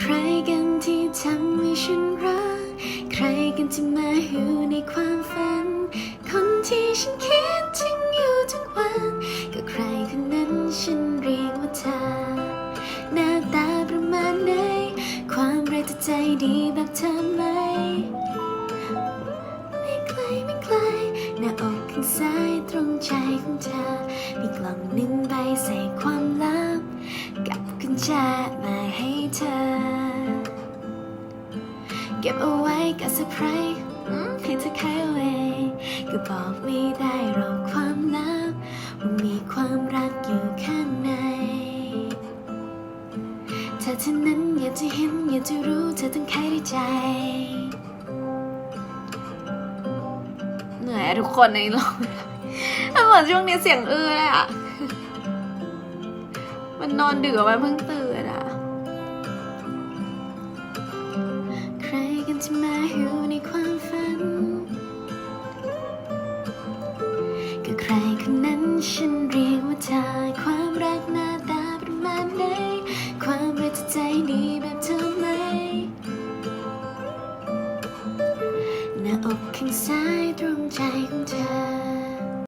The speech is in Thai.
ใครกันที่ทำให้ฉันรัก ใครกันที่มาอยู่ในความฝัน คนที่ฉันคิดถึงอยู่ทุกวัน ก็ใครคนนั้นฉันเรียกว่าเธอ หน้าตาประมาณไหน ความรักจะใจดีแบบเธอไหม ไม่ไกลไม่ไกล หน้าอกข้างซ้ายตรงใจของเธอ มีกล่องหนึ่งใบใส่ความลับ กับกุญแจ เก็บเอาไว้กับเซอร์ไพรส์ให้เธอขายเอาไว้ก็บอกไม่ได้หรอกความลับว่ามีความรักอยู่ข้างในถ้าเธอนั้นอยากจะเห็นอยากจะรู้เธอต้องขายด้วยใจเหนื่อยทุกคนในโลกถ้าเหมือนช่วงนี้เสียงอื้อเลยอะมันนอนดึกอะมันเพิ่งตื่น ก็ใครคนนั้นฉันเรียกว่าเธอความรักหน้าตาประมาณไหนความรักใจดีแบบเธอไหมหน้าอกข้างซ้ายตรงใจของเธอ